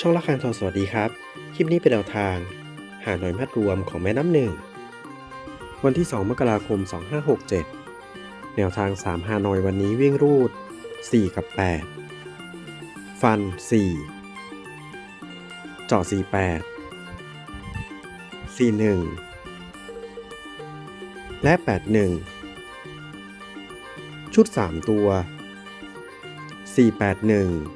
ช่องละครทองสวัสดีครับ คลิปนี้เป็นแนวทาง หาหน่วยมัดรวมของแม่น้ำหนึ่ง วันที่ 2 มกราคม 2567 แนวทาง 3 หาหน่อยวันนี้วิ่งรูด 4 กับ 8 ฟัน4เจาะ48 41 และ 81 ชุด 3 ตัว 481